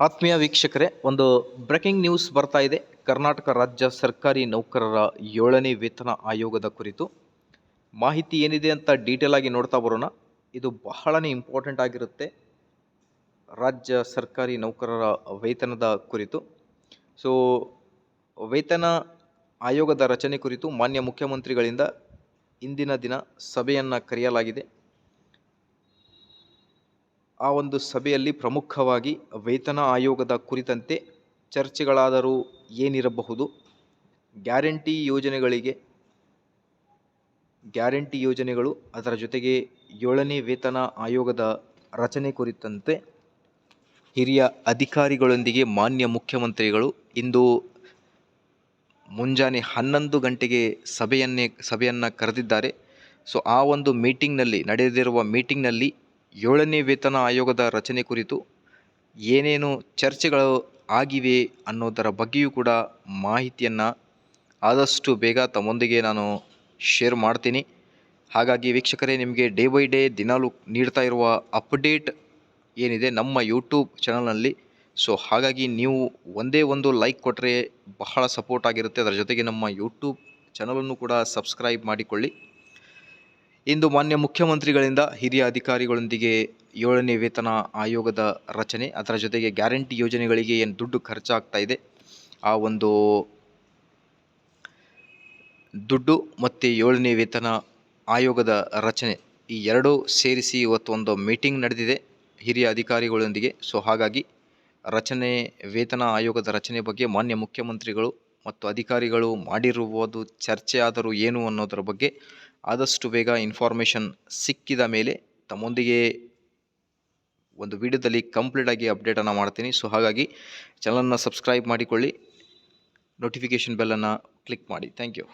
ಆತ್ಮೀಯ ವೀಕ್ಷಕರೇ, ಒಂದು ಬ್ರೇಕಿಂಗ್ ನ್ಯೂಸ್ ಬರ್ತಾ ಇದೆ. ಕರ್ನಾಟಕ ರಾಜ್ಯ ಸರ್ಕಾರಿ ನೌಕರರ ಏಳನೇ ವೇತನ ಆಯೋಗದ ಕುರಿತು. ಮಾಹಿತಿ ಏನಿದೆ ಅಂತ ಡೀಟೇಲ್ ಆಗಿ ನೋಡ್ತಾ ಬರೋಣ. ಇದು ಬಹಳನೇ ಇಂಪಾರ್ಟೆಂಟ್ ಆಗಿರುತ್ತೆ. ರಾಜ್ಯ ಸರ್ಕಾರಿ ನೌಕರರ ವೇತನದ ಕುರಿತು. ಸೊ, ವೇತನ ಆಯೋಗದ ರಚನೆ ಕುರಿತು ಮಾನ್ಯ ಮುಖ್ಯಮಂತ್ರಿಗಳಿಂದ ಇಂದಿನ ದಿನ ಸಭೆಯನ್ನು ಕರೆಯಲಾಗಿದೆ. ಆ ಒಂದು ಸಭೆಯಲ್ಲಿ ಪ್ರಮುಖವಾಗಿ ವೇತನ ಆಯೋಗದ ಕುರಿತಂತೆ ಚರ್ಚೆಗಳಾದರೂ ಏನಿರಬಹುದು? ಗ್ಯಾರಂಟಿ ಯೋಜನೆಗಳಿಗೆ, ಗ್ಯಾರಂಟಿ ಯೋಜನೆಗಳು ಅದರ ಜೊತೆಗೆ ಏಳನೇ ವೇತನ ಆಯೋಗದ ರಚನೆ ಕುರಿತಂತೆ ಹಿರಿಯ ಅಧಿಕಾರಿಗಳೊಂದಿಗೆ ಮಾನ್ಯ ಮುಖ್ಯಮಂತ್ರಿಗಳು ಇಂದು ಮುಂಜಾನೆ ಹನ್ನೊಂದು ಗಂಟೆಗೆ ಸಭೆಯನ್ನೇ, ಸಭೆಯನ್ನು ಕರೆದಿದ್ದಾರೆ. ಸೊ, ಆ ಒಂದು ಮೀಟಿಂಗ್ನಲ್ಲಿ, ನಡೆದಿರುವ ಮೀಟಿಂಗ್ನಲ್ಲಿ ಏಳನೇ ವೇತನ ಆಯೋಗದ ರಚನೆ ಕುರಿತು ಏನೇನು ಚರ್ಚೆಗಳು ಆಗಿವೆ ಅನ್ನೋದರ ಬಗ್ಗೆಯೂ ಕೂಡ ಮಾಹಿತಿಯನ್ನು ಆದಷ್ಟು ಬೇಗ ತಮ್ಮೊಂದಿಗೆ ನಾನು ಶೇರ್ ಮಾಡ್ತೀನಿ. ಹಾಗಾಗಿ ವೀಕ್ಷಕರೇ, ನಿಮಗೆ ಡೇ ಬೈ ಡೇ ದಿನಾಲು ನೀಡ್ತಾ ಇರುವ ಅಪ್ಡೇಟ್ ಏನಿದೆ ನಮ್ಮ ಯೂಟ್ಯೂಬ್ ಚಾನಲ್ನಲ್ಲಿ ಸೊ ಹಾಗಾಗಿ ನೀವು ಒಂದೇ ಒಂದು ಲೈಕ್ ಕೊಟ್ಟರೆ ಬಹಳ ಸಪೋರ್ಟ್ ಆಗಿರುತ್ತೆ. ಅದರ ಜೊತೆಗೆ ನಮ್ಮ ಯೂಟ್ಯೂಬ್ ಚಾನಲನ್ನು ಕೂಡ ಸಬ್ಸ್ಕ್ರೈಬ್ ಮಾಡಿಕೊಳ್ಳಿ. ಇಂದು ಮಾನ್ಯ ಮುಖ್ಯಮಂತ್ರಿಗಳಿಂದ ಹಿರಿಯ ಅಧಿಕಾರಿಗಳೊಂದಿಗೆ ಏಳನೇ ವೇತನ ಆಯೋಗದ ರಚನೆ. ಅದರ ಜೊತೆಗೆ ಗ್ಯಾರಂಟಿ ಯೋಜನೆಗಳಿಗೆ ಏನು ದುಡ್ಡು ಖರ್ಚಾಗ್ತಾ ಇದೆ. ಆ ಒಂದು ದುಡ್ಡು ಮತ್ತು ಏಳನೇ ವೇತನ ಆಯೋಗದ ರಚನೆ ಈ ಎರಡೂ ಸೇರಿಸಿ ಇವತ್ತು ಒಂದು ಮೀಟಿಂಗ್ ನಡೆದಿದೆ ಹಿರಿಯ ಅಧಿಕಾರಿಗಳೊಂದಿಗೆ. ಸೊ, ಹಾಗಾಗಿ ರಚನೆ, ವೇತನ ಆಯೋಗದ ರಚನೆ ಬಗ್ಗೆ ಮಾನ್ಯ ಮುಖ್ಯಮಂತ್ರಿಗಳು ಮತ್ತು ಅಧಿಕಾರಿಗಳು ಮಾಡಿರುವುದು ಚರ್ಚೆ ಆದರೂ ಏನು ಅನ್ನೋದರ ಬಗ್ಗೆ ಆದಷ್ಟು ಬೇಗ ಇನ್ಫಾರ್ಮೇಷನ್ ಸಿಕ್ಕಿದ ಮೇಲೆ ತಮ್ಮೊಂದಿಗೆ ಒಂದು ವಿಡಿಯೋದಲ್ಲಿ ಕಂಪ್ಲೀಟಾಗಿ ಅಪ್ಡೇಟನ್ನು ಮಾಡ್ತೀನಿ. ಸೊ ಹಾಗಾಗಿ ಚಾನಲನ್ನು ಸಬ್ಸ್ಕ್ರೈಬ್ ಮಾಡಿಕೊಳ್ಳಿ. ನೋಟಿಫಿಕೇಷನ್ ಬೆಲ್ಲನ್ನು ಕ್ಲಿಕ್ ಮಾಡಿ. Thank you